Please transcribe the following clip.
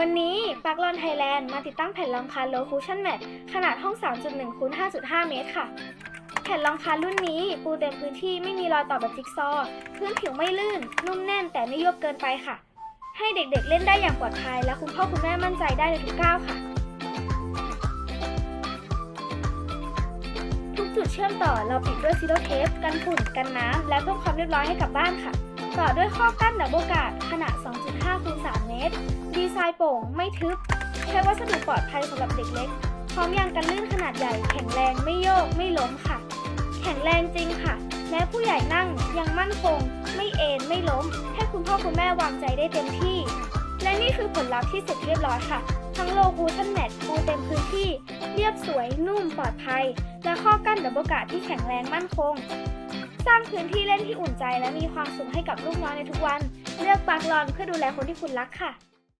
วันนี้ปักลอนไทยแลนด์มาติดตั้งแผ่นรองคา low cushion mat ขนาดห้อง 3.1คูณ5.5 เมตรค่ะ แผ่นรองคารุ่นนี้ปูเต็มพื้นที่ไม่มีรอยต่อแบบจิ๊กซอว์พื้นผิวไม่ลื่น นุ่มแน่นแต่ไม่ยวบเกินไปค่ะ ให้เด็กๆเล่นได้อย่างปลอดภัย และคุณพ่อคุณแม่มั่นใจได้ในทุกก้าวค่ะ ทุกจุดเชื่อมต่อเราปิดด้วยซีโรเทปกันฝุ่นกันน้ำและเพิ่มความเรียบร้อยให้กับบ้านค่ะ ต่อด้วยข้อกั้นดับเบิลการ์ดขนาด2.5เดีไซน์โป่งไม่ทึบ ใช้วัสดุปลอดภัยสำหรับเด็กเล็ก พร้อมยางกันลื่นขนาดใหญ่ แข็งแรงไม่โยกไม่ล้มค่ะ แข็งแรงจริงค่ะ แม้ผู้ใหญ่นั่งยังมั่นคง ไม่เอ็นไม่ล้ม ให้คุณพ่อคุณแม่วางใจได้เต็มที่ และนี่คือผลลัพธ์ที่เสร็จเรียบร้อยค่ะ ทั้งโลคูชั่นแมทปูเต็มพื้นที่ เรียบสวยนุ่มปลอดภัย และข้อกั้นดับเบิลการ์ดที่แข็งแรงมั่นคงสร้างพื้นที่เล่นที่อุ่นใจและมีความสุขให้กับลูกน้อยในทุกวัน เลือกปาร์คลอนเพื่อดูแลคนที่คุณรักค่ะ